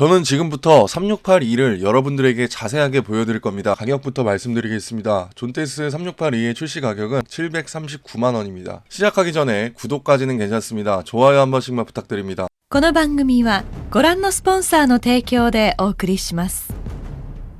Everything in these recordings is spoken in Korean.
저는 지금부터 3682를 여러분들에게 자세하게 보여드릴 겁니다. 가격부터 말씀드리겠습니다. 존테스 3682의 출시 가격은 739만원입니다. 시작하기 전에 구독까지는 괜찮습니다. 좋아요 한 번씩만 부탁드립니다. この番組はご覧のスポンサーの提供でお送りします。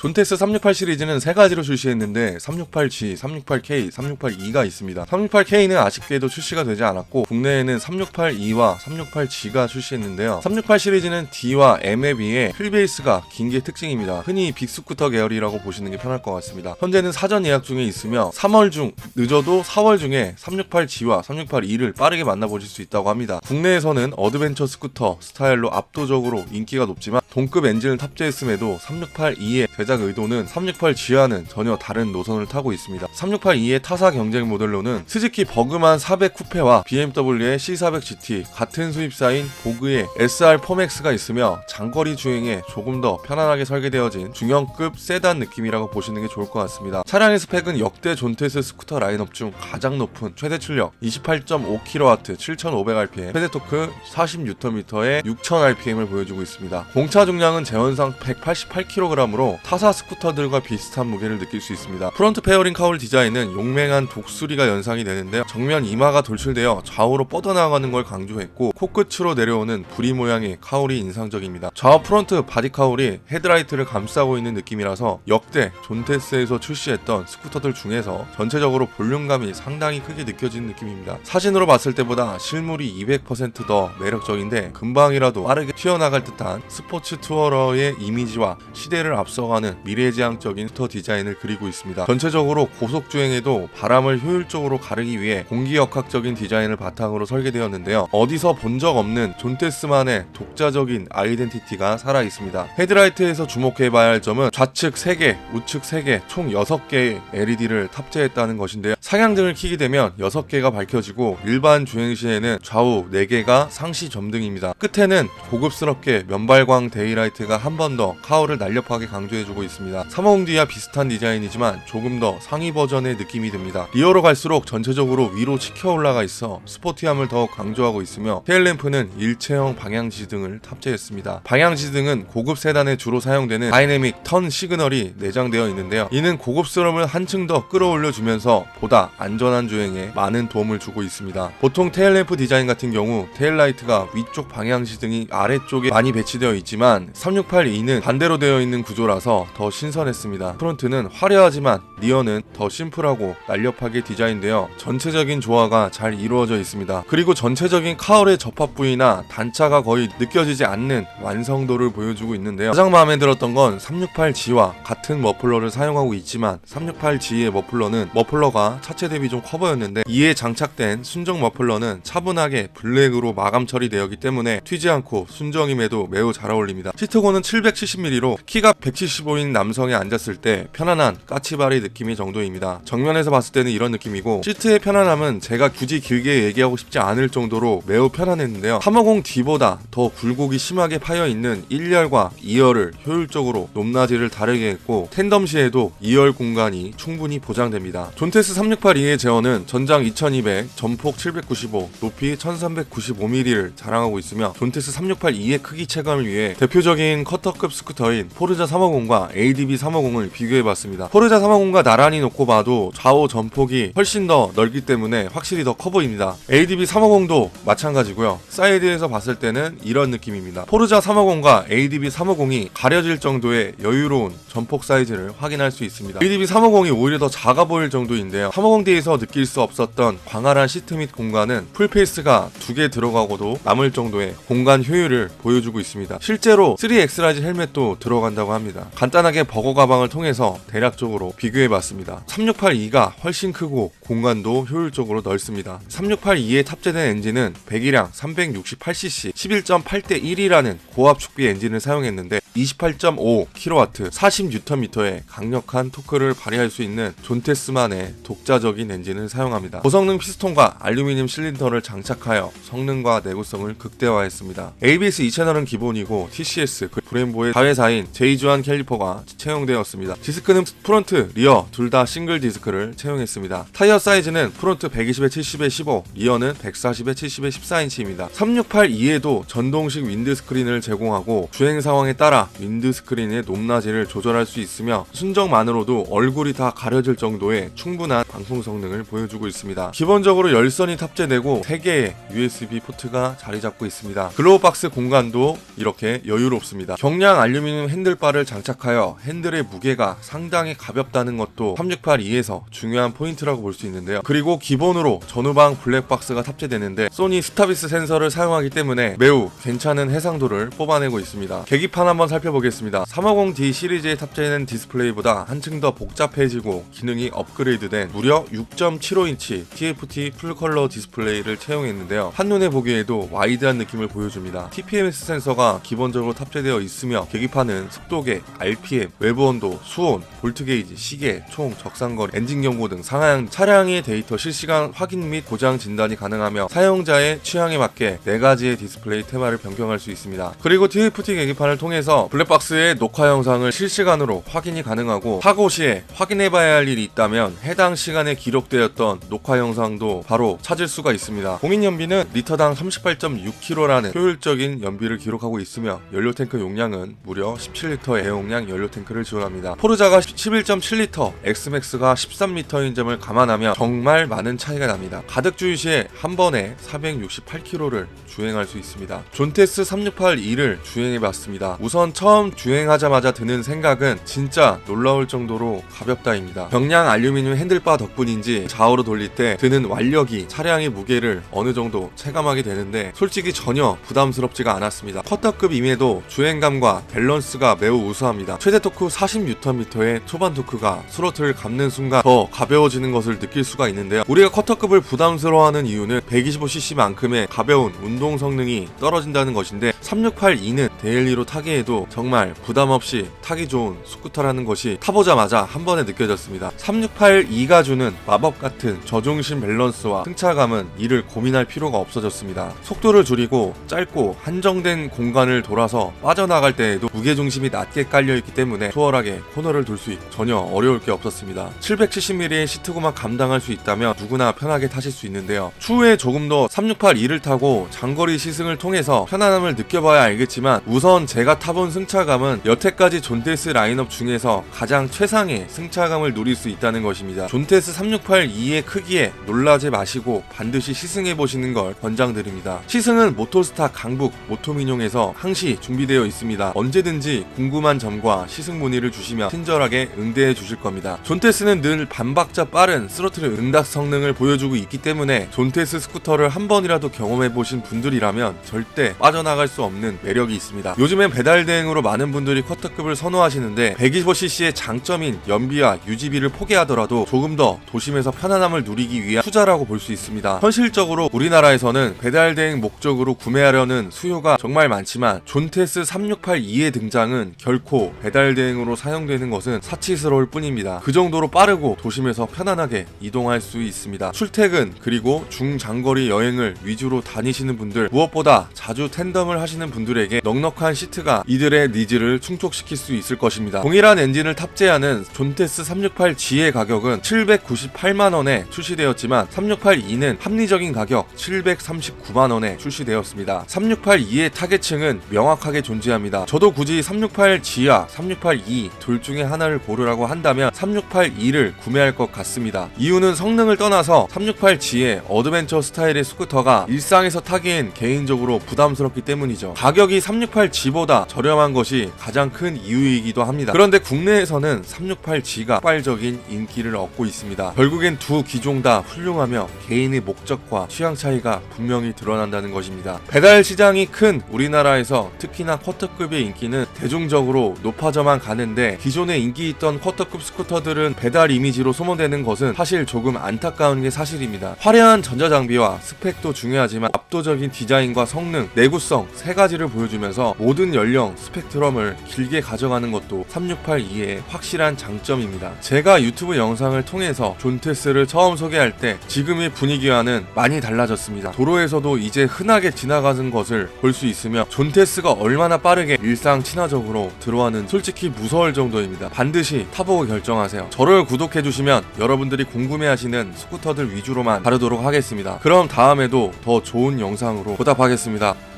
존테스 368 시리즈는 세 가지로 출시했는데 368G, 368K, 368E가 있습니다. 368K는 아쉽게도 출시가 되지 않았고 국내에는 368E와 368G가 출시했는데요. 368 시리즈는 D와 M에 비해 휠베이스가 긴 게 특징입니다. 흔히 빅스쿠터 계열이라고 보시는 게 편할 것 같습니다. 현재는 사전 예약 중에 있으며 3월 중 늦어도 4월 중에 368G와 368E를 빠르게 만나보실 수 있다고 합니다. 국내에서는 어드벤처 스쿠터 스타일로 압도적으로 인기가 높지만 동급 엔진을 탑재했음에도 368E의 제작 의도는 368G와는 전혀 다른 노선을 타고 있습니다. 368E의 타사 경쟁 모델로는 스즈키 버그만 400 쿠페와 BMW의 C400GT 같은 수입사인 보그의 SR4MAX가 있으며 장거리 주행에 조금 더 편안하게 설계되어진 중형급 세단 느낌이라고 보시는 게 좋을 것 같습니다. 차량의 스펙은 역대 존테스 스쿠터 라인업 중 가장 높은 최대 출력 28.5kW 7,500rpm 최대 토크 40Nm의 6,000rpm을 보여주고 있습니다. 공차 중량은 제원상 188kg으로 타사 스쿠터들과 비슷한 무게를 느낄 수 있습니다. 프론트 페어링 카울 디자인은 용맹한 독수리가 연상이 되는데요. 정면 이마가 돌출되어 좌우로 뻗어나가는 걸 강조했고 코끝으로 내려오는 부리 모양의 카울이 인상적입니다. 좌우 프론트 바디 카울이 헤드라이트를 감싸고 있는 느낌이라서 역대 존테스에서 출시했던 스쿠터들 중에서 전체적으로 볼륨감이 상당히 크게 느껴지는 느낌입니다. 사진으로 봤을 때보다 실물이 200%더 매력적인데 금방이라도 빠르게 튀어나갈 듯한 스포츠 투어러의 이미지와 시대를 앞서가는 미래지향적인 스터 디자인을 그리고 있습니다. 전체적으로 고속 주행에도 바람을 효율적으로 가르기 위해 공기역학적인 디자인을 바탕으로 설계되었는데요. 어디서 본 적 없는 존 테스만의 독자적인 아이덴티티가 살아 있습니다. 헤드라이트에서 주목해봐야 할 점은 좌측 3개, 우측 3개, 총 6개의 LED를 탑재했다는 것인데요. 상향등을 켜게 되면 6개가 밝혀지고 일반 주행 시에는 좌우 4개가 상시 점등입니다. 끝에는 고급스럽게 면발광 데이라이트가 한 번 더 카울을 날렵하게 강조해주고 있습니다. 350D와 비슷한 디자인이지만 조금 더 상위 버전의 느낌이 듭니다. 리어로 갈수록 전체적으로 위로 치켜 올라가 있어 스포티함을 더욱 강조하고 있으며 테일램프는 일체형 방향지 등을 탑재했습니다. 방향지 등은 고급 세단에 주로 사용되는 다이내믹 턴 시그널이 내장되어 있는데요. 이는 고급스러움을 한층 더 끌어올려주면서 보다 안전한 주행에 많은 도움을 주고 있습니다. 보통 테일램프 디자인 같은 경우 테일라이트가 위쪽 방향지 등이 아래쪽에 많이 배치되어 있지만 368E는 반대로 되어 있는 구조라서 더 신선했습니다. 프론트는 화려하지만 리어는 더 심플하고 날렵하게 디자인되어 전체적인 조화가 잘 이루어져 있습니다. 그리고 전체적인 카울의 접합 부위나 단차가 거의 느껴지지 않는 완성도를 보여주고 있는데요. 가장 마음에 들었던 건 368G와 같은 머플러를 사용하고 있지만 368G의 머플러는 머플러가 차체 대비 좀 커 보였는데 이에 장착된 순정 머플러는 차분하게 블랙으로 마감 처리되었기 때문에 튀지 않고 순정임에도 매우 잘 어울립니다. 시트고는 770mm로 키가 175인 남성이 앉았을 때 편안한 까치바리 느낌의 정도입니다. 정면에서 봤을 때는 이런 느낌이고 시트의 편안함은 제가 굳이 길게 얘기하고 싶지 않을 정도로 매우 편안했는데요. 350D보다 더 굴곡이 심하게 파여 있는 1열과 2열을 효율적으로 높낮이를 다르게 했고 텐덤 시에도 2열 공간이 충분히 보장됩니다. 존테스 368E의 제어는 전장 2200, 전폭 795, 높이 1395mm를 자랑하고 있으며 존테스 368E의 크기 체감을 위해 대표적인 커터급 스쿠터인 포르자 350과 ADB 350을 비교해봤습니다. 포르자 350과 나란히 놓고 봐도 좌우 전폭이 훨씬 더 넓기 때문에 확실히 더 커 보입니다. ADB 350도 마찬가지고요. 사이드에서 봤을 때는 이런 느낌입니다. 포르자 350과 ADB 350이 가려질 정도의 여유로운 전폭 사이즈를 확인할 수 있습니다. ADB 350이 오히려 더 작아 보일 정도인데요. 350D에서 느낄 수 없었던 광활한 시트 및 공간은 풀페이스가 두 개 들어가고도 남을 정도의 공간 효율을 보여주고 있습니다. 실제로 3X 라지 헬멧도 들어간다고 합니다. 간단하게 버거 가방을 통해서 대략적으로 비교해봤습니다. 368E가 훨씬 크고 공간도 효율적으로 넓습니다. 368E에 탑재된 엔진은 배기량 368cc 11.8대 1이라는 고압 축비 엔진을 사용했는데 28.5kW 40Nm의 강력한 토크를 발휘할 수 있는 존테스만의 독자적인 엔진을 사용합니다. 고성능 피스톤과 알루미늄 실린더를 장착하여 성능과 내구성을 극대화했습니다. ABS 2채널은 기본이고 TCS, 그 브렘보의 자회사인 제이주한 캘리퍼가 채용되었습니다. 디스크는 프론트, 리어 둘 다 싱글 디스크를 채용했습니다. 타이어 사이즈는 프론트 120에 70에 15, 리어는 140에 70에 14인치입니다. 368E에도 전동식 윈드 스크린을 제공하고 주행 상황에 따라 윈드 스크린의 높낮이를 조절할 수 있으며 순정만으로도 얼굴이 다 가려질 정도의 충분한 방송 성능을 보여주고 있습니다. 기본적으로 열선이 탑재되고 3개의 USB 포트가 자리 잡고 있습니다. 글로우박스 공간도 이렇게 여유롭습니다. 경량 알루미늄 핸들바를 장착하여 핸들의 무게가 상당히 가볍다는 것도 368E에서 중요한 포인트라고 볼 수 있는데요. 그리고 기본으로 전후방 블랙박스가 탑재되는데 소니 스타비스 센서를 사용하기 때문에 매우 괜찮은 해상도를 뽑아내고 있습니다. 계기판 한번 살펴보겠습니다. 350D 시리즈에 탑재된 디스플레이보다 한층 더 복잡해지고 기능이 업그레이드된 무려 6.75인치 TFT 풀컬러 디스플레이를 채용했는데요. 한눈에 보기에도 와이드한 느낌을 보여줍니다. TPMS 센서가 기본적으로 탑재되어 있 으며 계기판은 습도계, RPM, 외부 온도, 수온, 볼트 게이지, 시계, 총, 적상거리, 엔진 경고 등 상하향 차량의 데이터 실시간 확인 및 고장 진단이 가능하며 사용자의 취향에 맞게 4가지의 디스플레이 테마를 변경할 수 있습니다. 그리고 TFT 계기판을 통해서 블랙박스의 녹화 영상을 실시간으로 확인이 가능하고 사고 시에 확인해봐야 할 일이 있다면 해당 시간에 기록되었던 녹화 영상도 바로 찾을 수가 있습니다. 공인 연비는 리터당 38.6kg라는 효율적인 연비를 기록하고 있으며 연료 탱크 용량 은 무려 17리터 대용량 연료 탱크를 지원합니다. 포르자가 11.7리터, 엑스맥스가 13리터인 점을 감안하면 정말 많은 차이가 납니다. 가득 주유 시에 한 번에 468km를 주행할 수 있습니다. 존테스 368E를 주행해봤습니다. 우선 처음 주행하자마자 드는 생각은 진짜 놀라울 정도로 가볍다입니다. 경량 알루미늄 핸들바 덕분인지 좌우로 돌릴 때 드는 완력이 차량의 무게를 어느 정도 체감하게 되는데 솔직히 전혀 부담스럽지가 않았습니다. 쿼터급임에도 주행감 과 밸런스가 매우 우수합니다. 최대 토크 40Nm의 초반 토크가 스로틀을 감는 순간 더 가벼워지는 것을 느낄 수가 있는데요. 우리가 쿼터급을 부담스러워하는 이유는 125cc만큼의 가벼운 운동 성능이 떨어진다는 것인데 368E는 데일리로 타기에도 정말 부담 없이 타기 좋은 스쿠터라는 것이 타보자마자 한 번에 느껴졌습니다. 368E가 주는 마법 같은 저중심 밸런스와 승차감은 이를 고민할 필요가 없어졌습니다. 속도를 줄이고 짧고 한정된 공간을 돌아서 빠져나갈 때에도 무게중심이 낮게 깔려있기 때문에 수월하게 코너를 돌 수 있고 전혀 어려울 게 없었습니다. 770mm의 시트고만 감당할 수 있다면 누구나 편하게 타실 수 있는데요. 추후에 조금 더 368E를 타고 장거리 시승을 통해서 편안함을 느 껴봐야 알겠지만 우선 제가 타본 승차감은 여태까지 존테스 라인업 중에서 가장 최상의 승차감을 누릴 수 있다는 것입니다. 존테스 368E의 크기에 놀라지 마시고 반드시 시승해 보시는 걸 권장드립니다. 시승은 모토스타 강북 모토민용에서 항시 준비되어 있습니다. 언제든지 궁금한 점과 시승 문의를 주시면 친절하게 응대해 주실 겁니다. 존테스는 늘 반박자 빠른 스로틀 응답 성능을 보여주고 있기 때문에 존테스 스쿠터를 한 번이라도 경험해 보신 분들이라면 절대 빠져나갈 수 없는 매력이 있습니다. 요즘엔 배달 대행으로 많은 분들이 쿼터급을 선호하시는데 125cc의 장점인 연비와 유지비를 포기하더라도 조금 더 도심에서 편안함을 누리기 위한 투자라고 볼 수 있습니다. 현실적으로 우리나라에서는 배달 대행 목적으로 구매하려는 수요가 정말 많지만 존테스 368E의 등장은 결코 배달 대행으로 사용되는 것은 사치스러울 뿐입니다. 그 정도로 빠르고 도심에서 편안하게 이동할 수 있습니다. 출퇴근 그리고 중장거리 여행을 위주로 다니시는 분들 무엇보다 자주 텐덤을 하시 는 분들에게 넉넉한 시트가 이들의 니즈를 충족시킬 수 있을 것입니다. 동일한 엔진을 탑재하는 존테스 368G의 가격은 798만 원에 출시되었지만 368E는 합리적인 가격 739만 원에 출시되었습니다. 368E의 타겟층은 명확하게 존재합니다. 저도 굳이 368G와 368E 둘 중에 하나를 고르라고 한다면 368E를 구매할 것 같습니다. 이유는 성능을 떠나서 368G의 어드벤처 스타일의 스쿠터가 일상에서 타기엔 개인적으로 부담스럽기 때문이죠. 가격이 368G보다 저렴한 것이 가장 큰 이유이기도 합니다. 그런데 국내에서는 368G가 폭발적인 인기를 얻고 있습니다. 결국엔 두 기종 다 훌륭하며 개인의 목적과 취향 차이가 분명히 드러난다는 것입니다. 배달 시장이 큰 우리나라에서 특히나 쿼터급의 인기는 대중적으로 높아져만 가는데 기존에 인기 있던 쿼터급 스쿠터들은 배달 이미지로 소모되는 것은 사실 조금 안타까운 게 사실입니다. 화려한 전자장비와 스펙도 중요하지만 압도적인 디자인과 성능, 내구성, 세 가지를 보여주면서 모든 연령 스펙트럼을 길게 가져가는 것도 368E의 확실한 장점입니다. 제가 유튜브 영상을 통해서 존테스를 처음 소개할 때 지금의 분위기와는 많이 달라졌습니다. 도로에서도 이제 흔하게 지나가는 것을 볼 수 있으며 존테스가 얼마나 빠르게 일상 친화적으로 들어가는 솔직히 무서울 정도입니다. 반드시 타보고 결정하세요. 저를 구독해주시면 여러분들이 궁금해하시는 스쿠터들 위주로만 다루도록 하겠습니다. 그럼 다음에도 더 좋은 영상으로 보답하겠습니다.